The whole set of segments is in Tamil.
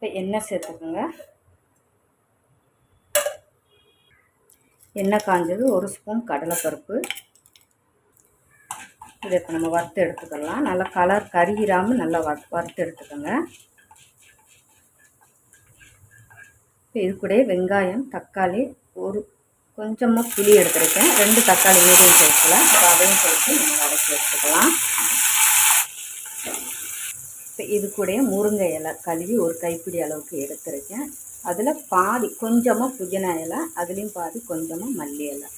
இப்போ எண்ணெய் சேர்த்துக்கோங்க. எண்ணெய் காஞ்சது ஒரு ஸ்பூன் கடலைப்பருப்பு. இதை இப்போ நம்ம வறுத்து எடுத்துக்கலாம். நல்லா கலர் கருகிராமல் நல்லா வறு வறுத்து எடுத்துக்கோங்க. இப்போ இது கூட வெங்காயம் தக்காளி ஒரு கொஞ்சமாக புளி எடுத்துருக்கேன். ரெண்டு தக்காளி மீடியம் சைஸில். இப்போ அதையும் சேர்த்து நம்ம வதக்கி எடுத்துக்கலாம். இப்போ இது கூட முருங்கை இலை கழுவி ஒரு கைப்பிடி அளவுக்கு எடுத்துருக்கேன். அதில் பாதி கொஞ்சமாக புதினா இலை அதுலேயும் பாதி கொஞ்சமாக மல்லி இலை.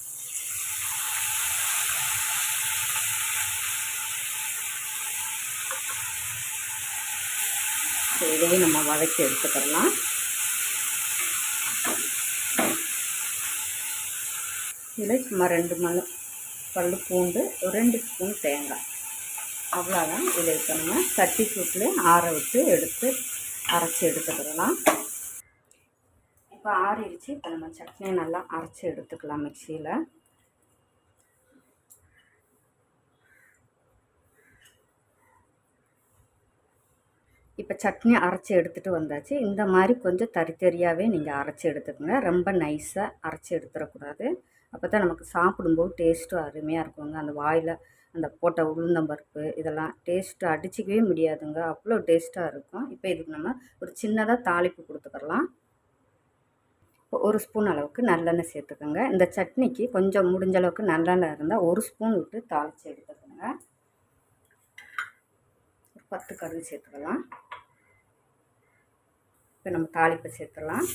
இதையும் நம்ம வதக்கி எடுத்துக்கலாம். இதில் சும்மா ரெண்டு மணி பல் பூண்டு ஒரு ரெண்டு ஸ்பூன் தேங்காய். அவ்வளோதான். இதை இப்போ நம்ம சட்டி சூட்டில் ஆற விட்டு எடுத்து அரைச்சி எடுத்துக்கிடலாம் இப்போ ஆறிடுச்சு. இப்போ நம்ம சட்னியை நல்லா அரைச்சி எடுத்துக்கலாம் மிக்சியில். இப்போ சட்னி அரைச்சி எடுத்துகிட்டு வந்தாச்சு. இந்த மாதிரி கொஞ்சம் தறி தறியாகவே நீங்கள் அரைச்சி எடுத்துக்கோங்க. ரொம்ப நைஸாக அரைச்சி எடுத்துடக்கூடாது. அப்போ தான் நமக்கு சாப்பிடும்போது டேஸ்ட்டும் அருமையாக இருக்குங்க. அந்த வாயில் அந்த போட்ட உளுந்தம்பருப்பு இதெல்லாம் டேஸ்ட்டு அடிச்சிக்கவே முடியாதுங்க. அவ்வளோ டேஸ்ட்டாக இருக்கும். இப்போ இதுக்கு நம்ம ஒரு சின்னதாக தாளிப்பு கொடுத்துக்கலாம் இப்போ ஒரு ஸ்பூன் அளவுக்கு நல்லெண்ணெய் சேர்த்துக்கோங்க. இந்த சட்னிக்கு கொஞ்சம் முடிஞ்ச அளவுக்கு நல்லெண்ணெய் இருந்தால் ஒரு ஸ்பூன் விட்டு தாளித்து எடுத்துக்கோங்க. ஒரு பத்து கடுகு சேர்த்துக்கலாம். இப்போ நம்ம தாளிப்பை சேர்த்துக்கலாம்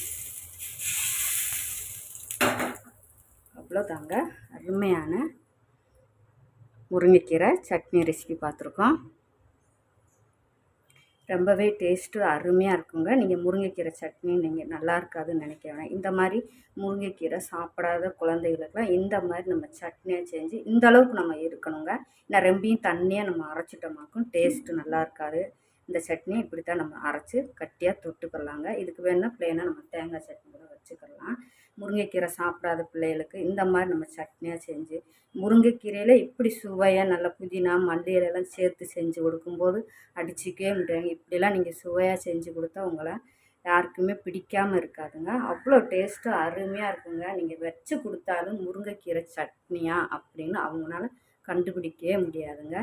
அவ்வளோதாங்க அருமையான முருங்கைக்கீரை சட்னி ரெசிபி பார்த்துருக்கோம். ரொம்பவே டேஸ்ட்டு அருமையாக இருக்குங்க. நீங்கள் முருங்கைக்கீரை சட்னி நீங்கள் நல்லா இருக்காதுன்னு நினைக்க வேணாம். இந்த மாதிரி முருங்கைக்கீரை சாப்பிடாத குழந்தைகளுக்கெல்லாம் இந்த மாதிரி நம்ம சட்னியாக செஞ்சு இந்த அளவுக்கு நம்ம இருக்கணுங்க. நான் ரொம்பியும் தண்ணியாக நம்ம அரைச்சிட்டோமாக்கும் டேஸ்ட்டு நல்லா இருக்காது. இந்த சட்னி இப்படி தான் நம்ம அரைச்சி கட்டியாக தொட்டுக்கலாங்க. இதுக்கு வேணால் ப்ளெயினாக நம்ம தேங்காய் சட்னி கூட முருங்கைக்கீரை சாப்பிடாத பிள்ளைகளுக்கு இந்த மாதிரி நம்ம சட்னியாக செஞ்சு முருங்கைக்கீரையில் இப்படி சுவையாக நல்ல புதினா மல்லியிலெல்லாம் சேர்த்து செஞ்சு கொடுக்கும்போது அடிச்சிக்கவே முடியாங்க இப்படிலாம் நீங்கள் சுவையாக செஞ்சு கொடுத்தா உங்களை யாருக்குமே பிடிக்காமல் இருக்காதுங்க. அவ்வளோ டேஸ்ட்டு அருமையாக இருக்குங்க. நீங்கள் வச்சு கொடுத்தாலும் முருங்கைக்கீரை சட்னியா அப்படின்னு அவங்களால கண்டுபிடிக்கவே முடியாதுங்க.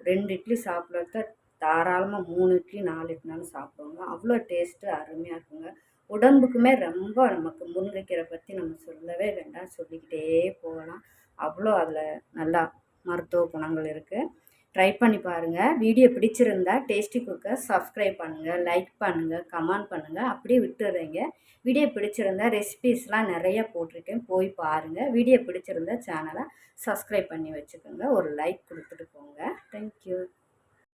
ரெண்டு இட்லி சாப்பிட்றத தாராளமாக மூணு இட்லி நாலு இட்லினாலும் சாப்பிடுவாங்க. அவ்வளோ டேஸ்ட்டு அருமையாக இருக்குங்க. உடம்புக்குமே ரொம்ப நமக்கு முருங்கைக்கீரை பற்றி நம்ம சொல்லவே வேண்டாம். சொல்லிக்கிட்டே போகலாம். அவ்வளோ அதில் நல்லா மருத்துவ குணங்கள் இருக்குது ட்ரை பண்ணி பாருங்கள் வீடியோ பிடிச்சிருந்தா டேஸ்டி குக்கை சப்ஸ்கிரைப் பண்ணுங்கள் லைக் பண்ணுங்கள் கமெண்ட் பண்ணுங்கள் அப்படியே விட்டுறீங்க. வீடியோ பிடிச்சிருந்தா ரெசிபீஸ்லாம் நிறைய போட்டிருக்கேன். போய் பாருங்கள் வீடியோ பிடிச்சிருந்தா சேனலை சப்ஸ்கிரைப் பண்ணி வச்சுக்கோங்க. ஒரு லைக் கொடுத்துட்டு போங்க. தேங்க்யூ